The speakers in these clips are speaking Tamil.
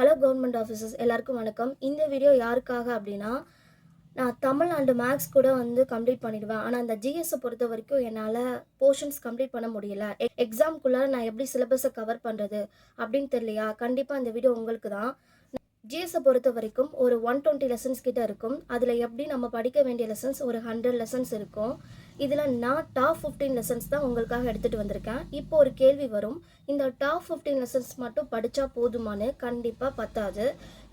ஹலோ கவர்மெண்ட் ஆஃபீஸர்ஸ் எல்லாருக்கும் வணக்கம். இந்த வீடியோ யாருக்காக அப்படின்னா நான் தமிழ் அண்டு மேக்ஸ் கூட வந்து கம்ப்ளீட் பண்ணிடுவேன். ஆனால் அந்த ஜிஎஸ்ஸை பொறுத்த வரைக்கும் என்னால் போர்ஷன்ஸ் கம்ப்ளீட் பண்ண முடியல. எக்ஸாம்குள்ளார நான் எப்படி சிலபஸை கவர் பண்ணுறது அப்படின்னு தெரியலையா? கண்டிப்பாக இந்த வீடியோ உங்களுக்கு தான். ஜிஎஸ்ஸை பொறுத்த வரைக்கும் ஒரு ஒன் டுவெண்ட்டி லெசன்ஸ் கிட்ட இருக்கும். அதில் எப்படி நம்ம படிக்க வேண்டிய லெசன்ஸ் ஒரு ஹண்ட்ரட் லெசன்ஸ் இருக்கும். இதில் நான் டாப் ஃபிஃப்டீன் லெசன்ஸ் தான் உங்களுக்காக எடுத்துகிட்டு வந்திருக்கேன். இப்போ ஒரு கேள்வி வரும். இந்த டாப் ஃபிஃப்டீன் லெசன்ஸ் மட்டும் படித்தா போதுமானு கண்டிப்பாக பத்தாது.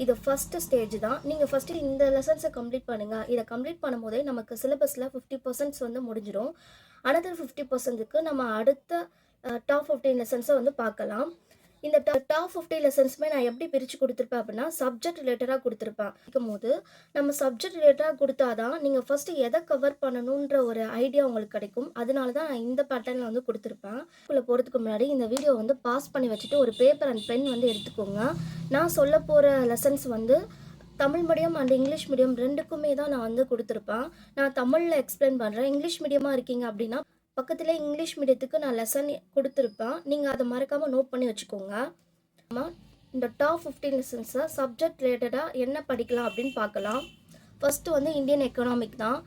இது ஃபஸ்ட்டு ஸ்டேஜ் தான். நீங்கள் ஃபஸ்ட்டு இந்த லெசன்ஸை கம்ப்ளீட் பண்ணுங்கள் இதை கம்ப்ளீட் பண்ணும்போதே நமக்கு சிலபஸில் ஃபிஃப்டி பர்சன்ட்ஸ் வந்து முடிஞ்சிடும் அனதர் ஃபிஃப்டி பர்சன்ட்டுக்கு நம்ம அடுத்த டாப் ஃபிஃப்டீன் லெசன்ஸை வந்து பார்க்கலாம். இந்த டாப் ஃபிஃப்டி லெசன்ஸுமே நான் எப்படி பிரித்து கொடுத்துருப்பேன் அப்படின்னா சப்ஜெக்ட் ரிலேட்டடாக கொடுத்துருப்பேன். இருக்கும்போது நம்ம சப்ஜெக்ட் ரிலேட்டடாக கொடுத்தாதான் நீங்கள் ஃபஸ்ட்டு எதை கவர் பண்ணணுன்ற ஒரு ஐடியா உங்களுக்கு கிடைக்கும். அதனால தான் நான் இந்த பேட்டர்னில் வந்து கொடுத்துருப்பேன். உள்ள போகிறதுக்கு முன்னாடி இந்த வீடியோ வந்து பாஸ் பண்ணி வச்சுட்டு ஒரு பேப்பர் அண்ட் பென் வந்து எடுத்துக்கோங்க. நான் சொல்ல போகிற லெசன்ஸ் வந்து Tamil medium and English medium ரெண்டுக்குமே தான் நான் வந்து கொடுத்துருப்பேன். நான் தமிழில் எக்ஸ்பிளைன் பண்ணுறேன் இங்கிலீஷ் மீடியமாக இருக்கீங்க அப்படின்னா பக்கத்தில் இங்கிலீஷ் மீடியத்துக்கு நான் லெசன் கொடுத்துருப்பேன். நீங்கள் அதை மறக்காமல் நோட் பண்ணி வச்சுக்கோங்க. ஆமாம் இந்த டாப் ஃபிஃப்டீன் லெசன்ஸை சப்ஜெக்ட் ரிலேட்டடாக என்ன படிக்கலாம் அப்படின்னு பார்க்கலாம். ஃபஸ்ட்டு வந்து இந்தியன் எக்கனாமிக் தான்.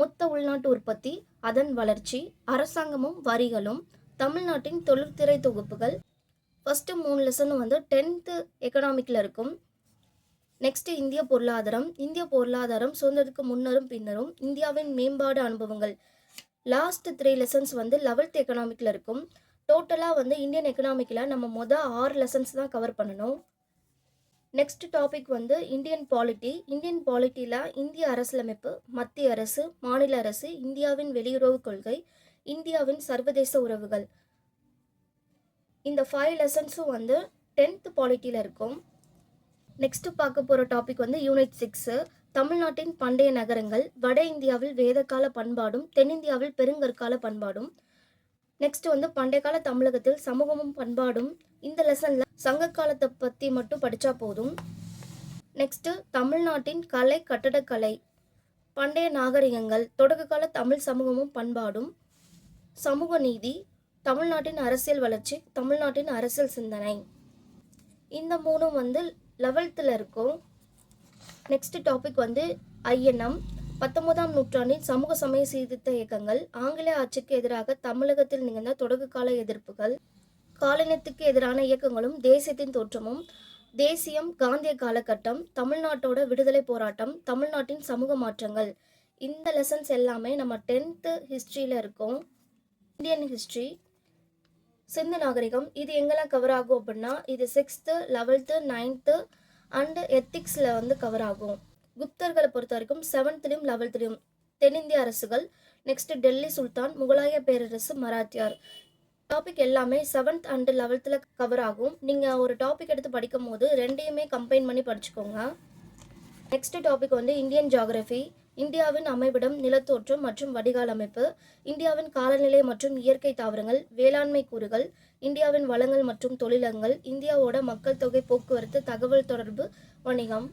மொத்த உள்நாட்டு உற்பத்தி அதன் வளர்ச்சி அரசாங்கமும் வரிகளும் தமிழ்நாட்டின் தொழில்துறை தொகுப்புகள். ஃபஸ்ட்டு மூணு லெசனும் வந்து டென்த்து எக்கனாமிக்கில் இருக்கும். நெக்ஸ்ட்டு இந்திய பொருளாதாரம். இந்திய பொருளாதாரம் சுதந்திரத்துக்கு முன்னரும் பின்னரும் இந்தியாவின் மேம்பாடு அனுபவங்கள். லாஸ்ட் த்ரீ லெசன்ஸ் வந்து லெவல்த் எக்கனாமிக்கில் இருக்கும். டோட்டலாக வந்து இந்தியன் எக்கனாமிக்கில் நம்ம மொதல் ஆறு லெசன்ஸ் தான் கவர் பண்ணணும். நெக்ஸ்ட் டாபிக் வந்து இந்தியன் பாலிட்டி இந்தியன் பாலிட்டியில் இந்திய அரசியலமைப்பு மத்திய அரசு மாநில அரசு இந்தியாவின் வெளியுறவு கொள்கை இந்தியாவின் சர்வதேச உறவுகள். இந்த ஃபைவ் லெசன்ஸும் வந்து டென்த் பாலிட்டியில் இருக்கும். நெக்ஸ்ட்டு பார்க்க போகிற டாபிக் வந்து யூனிட் சிக்ஸு தமிழ்நாட்டின் பண்டைய நகரங்கள் வட இந்தியாவில் வேதகால பண்பாடும் தென்னிந்தியாவில் பெருங்கற்கால பண்பாடும். நெக்ஸ்ட் வந்து பண்டைய கால தமிழகத்தில் சமூகமும் பண்பாடும். இந்த லெசனில் சங்க காலத்தை பற்றி மட்டும் படித்தா போதும். நெக்ஸ்ட்டு தமிழ்நாட்டின் கலை கட்டடக்கலை பண்டைய நாகரிகங்கள் தொடக்க கால தமிழ் சமூகமும் பண்பாடும். சமூக நீதி தமிழ்நாட்டின் அரசியல் வளர்ச்சி தமிழ்நாட்டின் அரசியல் சிந்தனை. இந்த மூணும் வந்து லெவல்த்தில் இருக்கும். நெக்ஸ்ட் டாபிக் வந்து ஐஎன்எம் பத்தொன்பதாம் நூற்றாண்டின் சமூக சமய சீர்திருத்த இயக்கங்கள் ஆங்கில ஆட்சிக்கு எதிராக தமிழகத்தில் நிகழ்ந்த தொடக்க கால எதிர்ப்புகள் காலனியத்துக்கு எதிரான இயக்கங்களும் தேசியத்தின் தோற்றமும் தேசியம் காந்திய காலகட்டம் தமிழ்நாட்டோட விடுதலை போராட்டம் தமிழ்நாட்டின் சமூக மாற்றங்கள். இந்த லெசன்ஸ் எல்லாமே நம்ம டென்த்து ஹிஸ்ட்ரியில் இருக்கும். இந்தியன் ஹிஸ்ட்ரி சிந்து நாகரிகம் இது எங்கெல்லாம் கவர் ஆகும் அப்படின்னா இது சிக்ஸ்த்து லெவல்த்து நைன்த்து அண்டு எத்திக்ஸில் வந்து கவர் ஆகும். குப்தர்களை பொறுத்த வரைக்கும் செவன்த்லேயும் லெவல்த்லேயும் தென்னிந்திய அரசுகள் நெக்ஸ்ட் டெல்லி சுல்தான் முகலாய பேரரசு மராத்தியார் டாபிக் எல்லாமே செவன்த் அண்டு லெவல்த்தில் கவர் ஆகும். நீங்கள் ஒரு டாபிக் எடுத்து படிக்கும் போது ரெண்டையுமே கம்பைன் பண்ணி படிச்சுக்கோங்க. நெக்ஸ்ட் டாபிக் வந்து இந்தியன் ஜியாகிரஃபி இந்தியாவின் அமைவிடம் நிலத்தோற்றம் மற்றும் வடிகால் அமைப்பு இந்தியாவின் காலநிலை மற்றும் இயற்கை தாவரங்கள் வேளாண்மை கூறுகள் இந்தியாவின் வளங்கள் மற்றும் தொழிலங்கள் இந்தியாவோட மக்கள் தொகை போக்குவரத்து தகவல் தொடர்பு வணிகம்.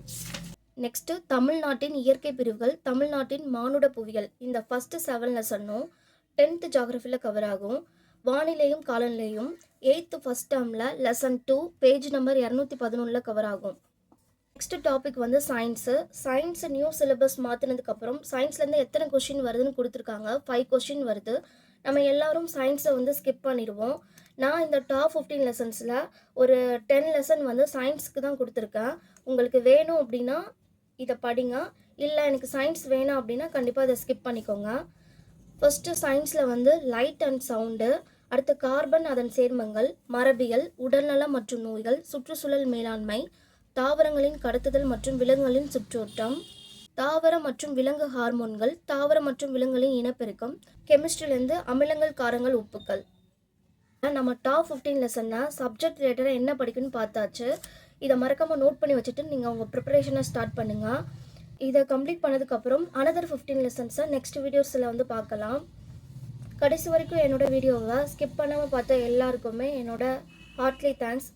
நெக்ஸ்ட்டு தமிழ்நாட்டின் இயற்கை பிரிவுகள் தமிழ்நாட்டின் மானுட புவியியல். இந்த ஃபஸ்ட்டு செவன் லெசனும் டென்த்து ஜாகிரஃபியில் கவர் ஆகும். வானிலையும் காலநிலையும். எயித்து ஃபஸ்ட் டேர்மில் லெசன் டூ பேஜ் நம்பர் இரநூத்தி பதினொன்றில் கவர் ஆகும். நெக்ஸ்ட் டாபிக் வந்து சயின்ஸு சயின்ஸு நியூ சிலபஸ் மாற்றினதுக்கப்புறம் சயின்ஸ்லேருந்து எத்தனை கொஷின் வருதுன்னு கொடுத்துருக்காங்க. ஃபைவ் கொஷின் வருது. நம்ம எல்லாரும் சயின்ஸை வந்து ஸ்கிப் பண்ணிடுவோம். நான் இந்த டாப் ஃபிஃப்டீன் லெசன்ஸில் ஒரு டென் லெசன் வந்து சயின்ஸுக்கு தான் கொடுத்துருக்கேன். உங்களுக்கு வேணும் அப்படின்னா இதை படிங்க. இல்லை எனக்கு சயின்ஸ் வேணாம் அப்படின்னா கண்டிப்பாக இதை ஸ்கிப் பண்ணிக்கோங்க. ஃபஸ்ட்டு சயின்ஸில் வந்து லைட் அண்ட் சவுண்டு அடுத்து கார்பன் அதன் சேர்மங்கள் மரபியல் உடல்நலம் மற்றும் நோய்கள் சுற்றுச்சூழல் மேலாண்மை தாவரங்களின் கடத்துதல் மற்றும் விலங்குகளின் சுற்றோட்டம் தாவர மற்றும் விலங்கு ஹார்மோன்கள் தாவர மற்றும் விலங்குகளின் இனப்பெருக்கம் கெமிஸ்ட்ரிலேருந்து அமிலங்கள் காரங்கள் உப்புக்கள். நம்ம டாப் ஃபிஃப்டீன் லெசன்னா சப்ஜெக்ட் ரிலேட்டடாக என்ன படிக்கணும்னு பார்த்தாச்சு இதை மறக்காமல் நோட் பண்ணி வச்சுட்டு நீங்கள் உங்கள் ப்ரிப்பரேஷனை ஸ்டார்ட் பண்ணுங்கள் இதை கம்ப்ளீட் பண்ணதுக்கப்புறம் அனதர் ஃபிஃப்டீன் லெசன்ஸை நெக்ஸ்ட் வீடியோஸில் வந்து பார்க்கலாம். கடைசி வரைக்கும் என்னோடய வீடியோவை ஸ்கிப் பண்ணாமல் பார்த்த எல்லாருக்குமே என்னோட ஹார்ட்லி தேங்க்ஸ்